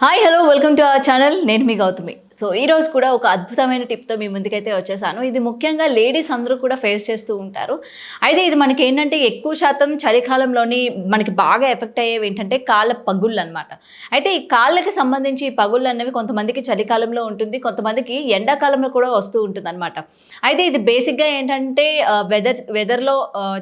Hi hello welcome to our channel నేను మీ Gautami. So ఈ రోజు కూడా ఒక అద్భుతమైన టిప్తో మీ ముందుకైతే వచ్చేసాను. ఇది ముఖ్యంగా లేడీస్ అందరూ కూడా ఫేస్ చేస్తూ ఉంటారు. అయితే ఇది మనకి ఏంటంటే ఎక్కువ శాతం చలికాలంలోని మనకి బాగా ఎఫెక్ట్ అయ్యేవి ఏంటంటే కాళ్ళ పగుళ్ళు అనమాట అయితే ఈ కాళ్ళకి సంబంధించి ఈ పగుళ్ళు అనేవి కొంతమందికి చలికాలంలో ఉంటుంది కొంతమందికి ఎండాకాలంలో కూడా వస్తూ ఉంటుంది అనమాట అయితే ఇది బేసిక్గా ఏంటంటే వెదర్ వెదర్లో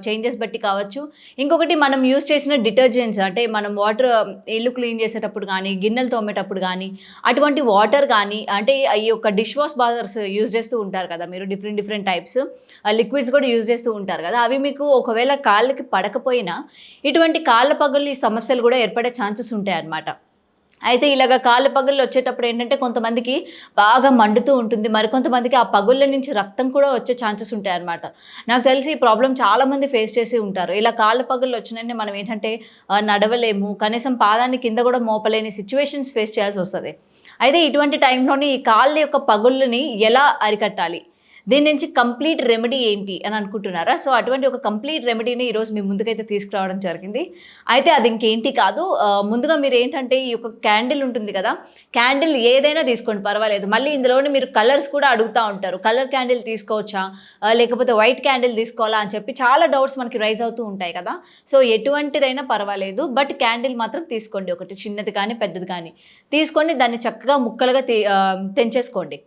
చేంజెస్ బట్టి కావచ్చు. ఇంకొకటి మనం యూస్ చేసిన డిటర్జెంట్స్ అంటే మనం వాటర్ ఇల్లు క్లీన్ చేసేటప్పుడు కానీ గిన్నెలతో తోమేటప్పుడు కానీ అటువంటి వాటర్ కానీ అంటే ఈ యొక్క డిష్ వాష్ బాదర్స్ యూజ్ చేస్తూ ఉంటారు కదా మీరు డిఫరెంట్ డిఫరెంట్ టైప్స్ లిక్విడ్స్ కూడా యూజ్ చేస్తూ ఉంటారు కదా అవి మీకు ఒకవేళ కాళ్ళకి పడకపోయినా ఇటువంటి కాళ్ళ పగులు సమస్యలు కూడా ఏర్పడే ఛాన్సెస్ ఉంటాయి అన్నమాట అయితే ఇలాగ కాళ్ళ పగుళ్ళు వచ్చేటప్పుడు ఏంటంటే కొంతమందికి బాగా మండుతూ ఉంటుంది. మరికొంతమందికి ఆ పగుళ్ళ నుంచి రక్తం కూడా వచ్చే ఛాన్సెస్ ఉంటాయి అన్నమాట. నాకు తెలిసి ఈ ప్రాబ్లం చాలామంది ఫేస్ చేసి ఉంటారు. ఇలా కాళ్ళ పగుళ్ళు వచ్చినంటే మనం ఏంటంటే నడవలేము. కనీసం పాదాన్ని కింద కూడా మోపలేని సిచ్యువేషన్స్ ఫేస్ చేయాల్సి వస్తుంది. అయితే ఇటువంటి టైంలోని ఈ కాళ్ళ యొక్క పగుళ్ళని ఎలా అరికట్టాలి? దీని నుంచి కంప్లీట్ రెమెడీ ఏంటి అని అనుకుంటున్నారా? సో అటువంటి ఒక కంప్లీట్ రెమెడీని ఈరోజు మీ ముందుకైతే తీసుకురావడం జరిగింది. అయితే అది ఇంకేంటి కాదు ముందుగా మీరు ఏంటంటే ఈ యొక్క క్యాండిల్ ఉంటుంది కదా క్యాండిల్ ఏదైనా తీసుకోండి పర్వాలేదు. మళ్ళీ ఇందులోనే మీరు కలర్స్ కూడా అడుగుతూ ఉంటారు. కలర్ క్యాండిల్ తీసుకోవచ్చా? లేకపోతే వైట్ క్యాండిల్ తీసుకోవాలా అని చెప్పి చాలా డౌట్స్ మనకి రైజ్ అవుతూ ఉంటాయి కదా. సో ఎటువంటిదైనా పర్వాలేదు బట్ క్యాండిల్ మాత్రం తీసుకోండి. ఒకటి చిన్నది కానీ పెద్దది కానీ. తీసుకొని దాన్ని చక్కగా ముక్కలుగా తెంచేసుకోండి.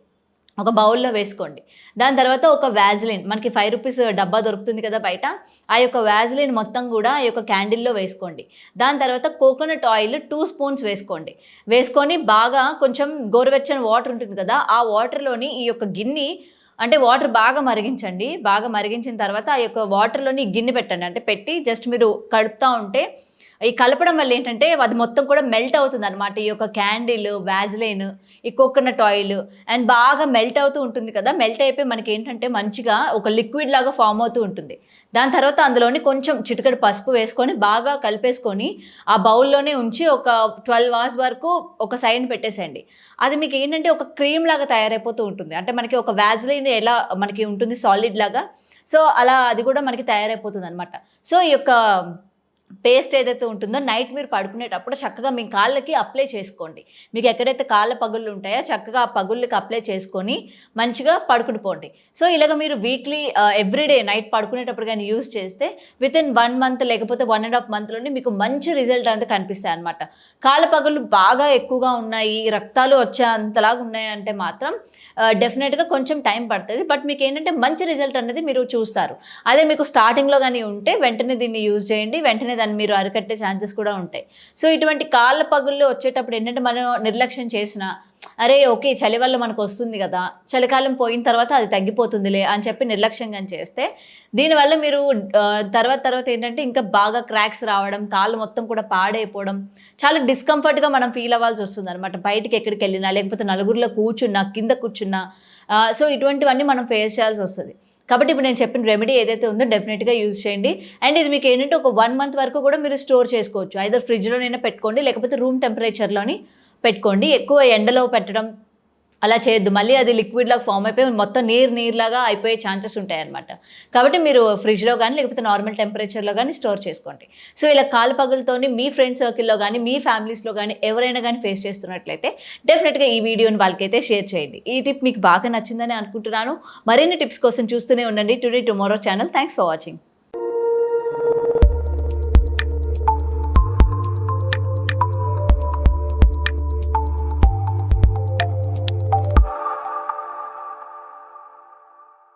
ఒక బౌల్లో వేసుకోండి. దాని తర్వాత ఒక వ్యాజిలిన్ మనకి ఫైవ్ రూపీస్ డబ్బా దొరుకుతుంది కదా బయట ఆ యొక్క వ్యాజిలిన్ మొత్తం కూడా ఆ యొక్క క్యాండిల్లో వేసుకోండి. దాని తర్వాత కోకోనట్ ఆయిల్ టూ స్పూన్స్ వేసుకోండి. వేసుకొని బాగా కొంచెం గోరువెచ్చని వాటర్ ఉంటుంది కదా ఆ వాటర్లోని ఈ యొక్క గిన్నె అంటే వాటర్ బాగా మరిగించండి. బాగా మరిగించిన తర్వాత ఆ యొక్క వాటర్లోని గిన్నె పెట్టండి. అంటే పెట్టి జస్ట్ మీరు కడుపుతూ ఉంటే ఈ కలపడం వల్ల ఏంటంటే అది మొత్తం కూడా మెల్ట్ అవుతుంది అనమాట ఈ యొక్క క్యాండిల్ వ్యాజ్లైన్ ఈ కోకోనట్ ఆయిల్ అండ్ బాగా మెల్ట్ అవుతూ ఉంటుంది కదా. మెల్ట్ అయిపోయి మనకి ఏంటంటే మంచిగా ఒక లిక్విడ్ లాగా ఫామ్ అవుతూ ఉంటుంది. దాని తర్వాత అందులోని కొంచెం చిటికెడు పసుపు వేసుకొని బాగా కలిపేసుకొని ఆ బౌల్లోనే ఉంచి ఒక ట్వెల్వ్ అవర్స్ వరకు ఒక సైడ్ పెట్టేసేయండి. అది మీకు ఏంటంటే ఒక క్రీమ్ లాగా తయారైపోతూ ఉంటుంది. అంటే మనకి ఒక వ్యాజ్లైన్ ఎలా మనకి ఉంటుంది? సాలిడ్ లాగా. సో అలా అది కూడా మనకి తయారైపోతుంది అనమాట సో ఈ యొక్క పేస్ట్ ఏదైతే ఉంటుందో నైట్ మీరు పడుకునేటప్పుడు చక్కగా మీ కాళ్ళకి అప్లై చేసుకోండి. మీకు ఎక్కడైతే కాళ్ళ పగుళ్ళు ఉంటాయో చక్కగా ఆ పగుళ్ళకి అప్లై చేసుకొని మంచిగా పడుకునిపోండి సో ఇలాగ మీరు వీక్లీ ఎవ్రీడే నైట్ పడుకునేటప్పుడు కానీ యూస్ చేస్తే విత్ ఇన్ వన్ మంత్ లేకపోతే వన్ అండ్ హాఫ్ మంత్లోనే మీకు మంచి రిజల్ట్ అనేది కనిపిస్తాయి అనమాట కాళ్ళ పగుళ్ళు బాగా ఎక్కువగా ఉన్నాయి రక్తాలు వచ్చే అంతలాగా ఉన్నాయి అంటే మాత్రం డెఫినెట్గా కొంచెం టైం పడుతుంది. బట్ మీకు ఏంటంటే మంచి రిజల్ట్ అనేది మీరు చూస్తారు. అదే మీకు స్టార్టింగ్లో కానీ ఉంటే వెంటనే దీన్ని యూజ్ చేయండి వెంటనే దాన్ని మీరు అరికట్టే ఛాన్సెస్ కూడా ఉంటాయి. సో ఇటువంటి కాళ్ళ పగుళ్ళు వచ్చేటప్పుడు ఏంటంటే మనం నిర్లక్ష్యం చేసినా అరే ఓకే చలి వల్ల మనకు వస్తుంది కదా చలికాలం పోయిన తర్వాత అది తగ్గిపోతుందిలే అని చెప్పి నిర్లక్ష్యంగా చేస్తే దీనివల్ల మీరు తర్వాత తర్వాత ఏంటంటే ఇంకా బాగా క్రాక్స్ రావడం కాళ్ళు మొత్తం కూడా పాడైపోవడం చాలా డిస్కంఫర్ట్గా మనం ఫీల్ అవ్వాల్సి వస్తుంది అనమాట బయటికి ఎక్కడికి వెళ్ళినా లేకపోతే నలుగురిలో కూర్చున్నా కింద కూర్చున్నా సో ఇటువంటివన్నీ మనం ఫేస్ చేయాల్సి వస్తుంది. కాబట్టి ఇప్పుడు నేను చెప్పిన రెమెడీ ఏదైతే ఉందో డెఫినెట్గా యూజ్ చేయండి. అండ్ ఇది మీకు ఏంటంటే ఒక వన్ మంత్ వరకు కూడా మీరు స్టోర్ చేసుకోవచ్చు. ఐదర్ ఫ్రిడ్జ్లోనైనా పెట్టుకోండి లేకపోతే రూమ్ టెంపరేచర్లోని పెట్టుకోండి. ఎక్కువ ఎండలో పెట్టడం అలా చేయొద్దు. మళ్ళీ అది లిక్విడ్ లాగా ఫామ్ అయిపోయి మొత్తం నీరు నీరులాగా అయిపోయే ఛాన్సెస్ ఉంటాయి అనమాట కాబట్టి మీరు ఫ్రిడ్జ్లో కానీ లేకపోతే నార్మల్ టెంపరేచర్లో కానీ స్టోర్ చేసుకోండి. సో ఇలా కాలుపగులతోని మీ ఫ్రెండ్ సర్కిల్లో కానీ మీ ఫ్యామిలీస్లో కానీ ఎవరైనా కానీ ఫేస్ చేస్తున్నట్లయితే డెఫినెట్గా ఈ వీడియోని వాళ్ళకైతే షేర్ చేయండి. ఈ టిప్ మీకు బాగా నచ్చిందని అనుకుంటున్నాను. మరిన్ని టిప్స్ కోసం చూస్తూనే ఉండండి. Today tomorrow channel thanks for watching